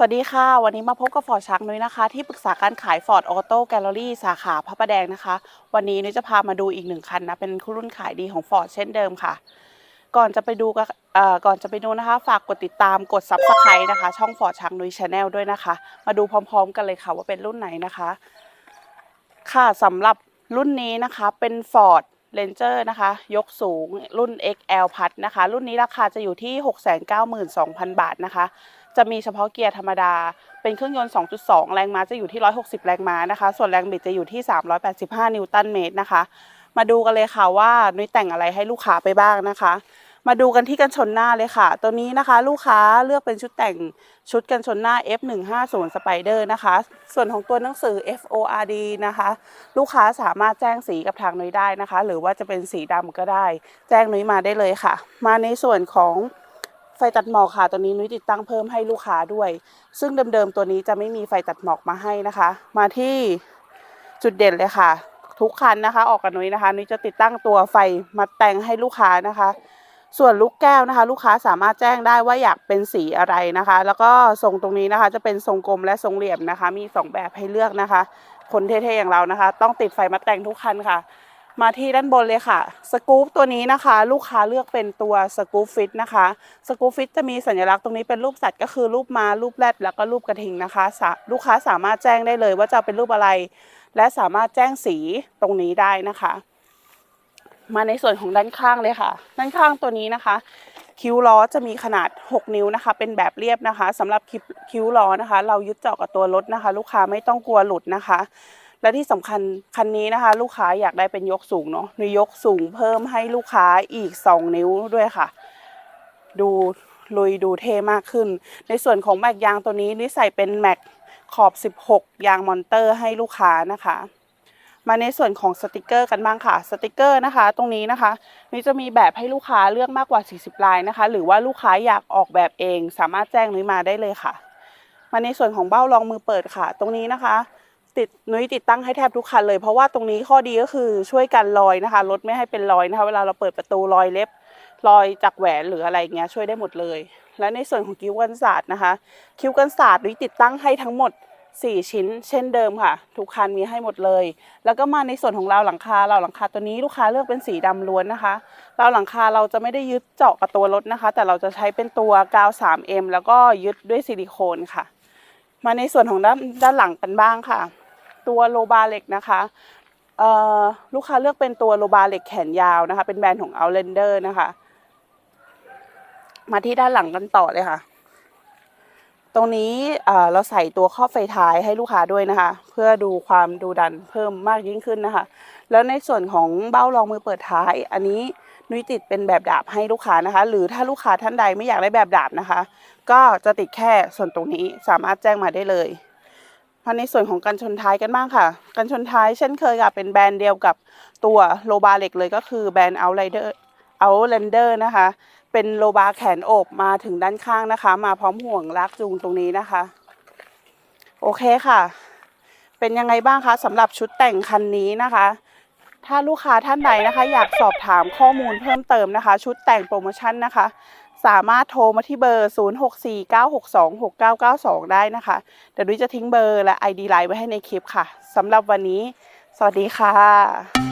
สวัสดีค่ะ วันนี้มาพบกับฟอร์ดช้างนุ้ยนะคะ ที่ปรึกษาการขายฟอร์ดออโต้แกลเลอรี่สาขาพระประแดงนะคะ วันนี้นุ้ยจะพามาดูอีกหนึ่งคันนะ เป็นรุ่นขายดีของฟอร์ดเช่นเดิมค่ะ ก่อนจะไปดูก่อก่อนจะไปดูนะคะ ฝากกดติดตามกด Subscribe นะคะ ช่องฟอร์ดช้างนุ้ยชาแนลด้วยนะคะ มาดูพร้อม ๆ กันเลยค่ะว่าเป็นรุ่นไหนนะคะ ค่ะสำหรับรุ่นนี้นะคะเป็น Ford Ranger นะคะ ยกสูงรุ่น XL พัดนะคะ รุ่นนี้ราคาจะอยู่ที่ 692,000 บาทนะคะ จะมีเฉพาะเกียร์ธรรมดา เป็นเครื่องยนต์ 2.2 แรงม้าจะอยู่ที่ 160 แรงม้านะคะ ส่วนแรงบิดจะอยู่ที่ 385 นิวตันเมตรนะคะ มาดูกันเลยค่ะว่านุ้ยแต่งอะไรให้ลูกค้าไปบ้างนะคะ มาดูกันที่กันชนหน้าเลยค่ะ ตัวนี้นะคะ ลูกค้าเลือกเป็นชุดแต่งชุดกันชนหน้า F150 Spider นะคะ ส่วนของตัวหนังสือ FORD นะคะ ลูกค้าสามารถแจ้งสีกับทางนุ้ยได้นะคะ หรือว่าจะเป็นสีดำก็ได้ แจ้งนุ้ยมาได้เลยค่ะ มาในส่วนของ ไฟตัดหมอกค่ะตัวนี้นุ้ยติดตั้งเพิ่มให้ลูกค้าด้วย ซึ่งเดิมๆตัวนี้จะไม่มีไฟตัดหมอกมาให้นะคะ มาที่จุดเด่นเลยค่ะ ทุกคันนะคะ ออกกับนุ้ยนะคะนุ้ยจะติดตั้งตัวไฟมาแต่งให้ลูกค้านะคะ ส่วนลูกแก้วนะคะ ลูกค้าสามารถแจ้งได้ว่าอยากเป็นสีอะไรนะคะ แล้วก็ทรงตรงนี้นะคะ จะเป็นทรงกลมและทรงเหลี่ยมนะคะ มีสองแบบให้เลือกนะคะ คนเท่ๆอย่างเรานะคะ ต้องติดไฟมาแต่งทุกคันค่ะ มาที่ด้านบนเลยค่ะสกู๊ปตัวนี้นะคะ ลูกค้าเลือกเป็นตัวสกู๊ปฟิตนะคะสกู๊ปฟิตจะมีสัญลักษณ์ตรงนี้เป็นรูปสัตว์ก็คือรูปม้ารูปแรดแล้วก็รูปกระทิงนะคะ ลูกค้าสามารถแจ้งได้เลยว่าจะเป็นรูปอะไร และสามารถแจ้งสีตรงนี้ได้นะคะ มาในส่วนของด้านข้างเลยค่ะ ด้านข้างตัวนี้นะคะ คิ้วล้อจะมีขนาด 6 นิ้วนะคะ เป็นแบบเรียบนะคะสำหรับคิวคิ้วล้อนะคะ เรายึดเจาะกับตัวรถนะคะ ลูกค้าไม่ต้องกลัวหลุดนะคะ และที่สำคัญคันนี้นะคะ ลูกค้าอยากได้เป็นยกสูงเนาะหนยยกสูงเพิ่มให้ลูกค้าอีก 2 นิ้วด้วยค่ะ ดูลุยดูเท่มากขึ้น ในส่วนของแม็กยางตัวนี้นี่ใส่เป็นแม็กขอบ 16 ยางมอนเตอร์ให้ลูกค้านะคะ มาในส่วนของสติกเกอร์กันบ้างค่ะ สติกเกอร์นะคะ ตรงนี้นะคะนี่จะมีแบบให้ลูกค้าเลือกมากกว่า 40 ลายนะคะ หรือว่าลูกค้าอยากออกแบบเอง สามารถแจ้งนุ้ยมาได้เลยค่ะ มาในส่วนของเบ้ารองมือเปิดค่ะ ตรงนี้นะคะ ติดนุ้ยติดตั้งให้แทบทุกคันเลย เพราะว่าตรงนี้ข้อดีก็คือช่วยกันรอยนะคะลดไม่ให้เป็นรอยนะคะเวลาเราเปิดประตูรอยเล็บรอยจากแหวนหรืออะไรเงี้ยช่วยได้หมดเลย และในส่วนของคิ้วกันศาสตร์นะคะ คิ้วกันศาสตร์นุ้ยติดตั้งให้ทั้งหมด 4 ชิ้น เช่นเดิมค่ะ ทุกคันมีให้หมดเลย แล้วก็มาในส่วนของราวหลังคาราวหลังคาตัวนี้ลูกค้าเลือกเป็นสีดำล้วนนะคะราวหลังคาเราจะไม่ได้ยึดเจาะกับตัวรถนะคะ แต่เราจะใช้เป็นตัวกาว 3M แล้วก็ยึดด้วยซิลิโคนค่ะมาในส่วนของด้านด้านหลังกันบ้างค่ะ ตัวโลบาเหล็กนะคะลูกค้าเลือกเป็นตัวโลบาเหล็กแขนยาวนะคะ เป็นแบรนด์ของ Outlander นะคะ มาที่ด้านหลังกันต่อเลยค่ะ ตรงนี้เอ่อเราใส่ตัวครอบไฟท้ายให้ลูกค้าด้วยนะคะ เพื่อดูความดูดันเพิ่มมากยิ่งขึ้นนะคะ แล้วในส่วนของเบ้ารองมือเปิดท้าย อันนี้นุ้ยติดเป็นแบบดาบให้ลูกค้านะคะ หรือถ้าลูกค้าท่านใดไม่อยากได้แบบดาบนะคะ ก็จะติดแค่ส่วนตรงนี้สามารถแจ้งมาได้เลย มาในส่วนของกันชนท้ายกันบ้างค่ะ กันชนท้ายเช่นเคยค่ะเป็นแบรนด์เดียวกับตัวโลบาเล็กเลยก็คือแบรนด์ Outlander Outlander นะคะ เป็นโลบาแขนโอบมาถึงด้านข้างนะคะ มาพร้อมห่วงลากจูงตรงนี้นะคะ โอเคค่ะ เป็นยังไงบ้างคะสำหรับชุดแต่งคันนี้นะคะ ถ้าลูกค้าท่านใดนะคะ อยากสอบถามข้อมูลเพิ่มเติมนะคะ ชุดแต่งโปรโมชั่นนะคะ สามารถโทรมาที่เบอร์ 0649626992 ได้นะคะ เดี๋ยวดุ้ยจะทิ้งเบอร์และ ID ไลน์ไว้ให้ในคลิปค่ะสำหรับวันนี้ สวัสดีค่ะ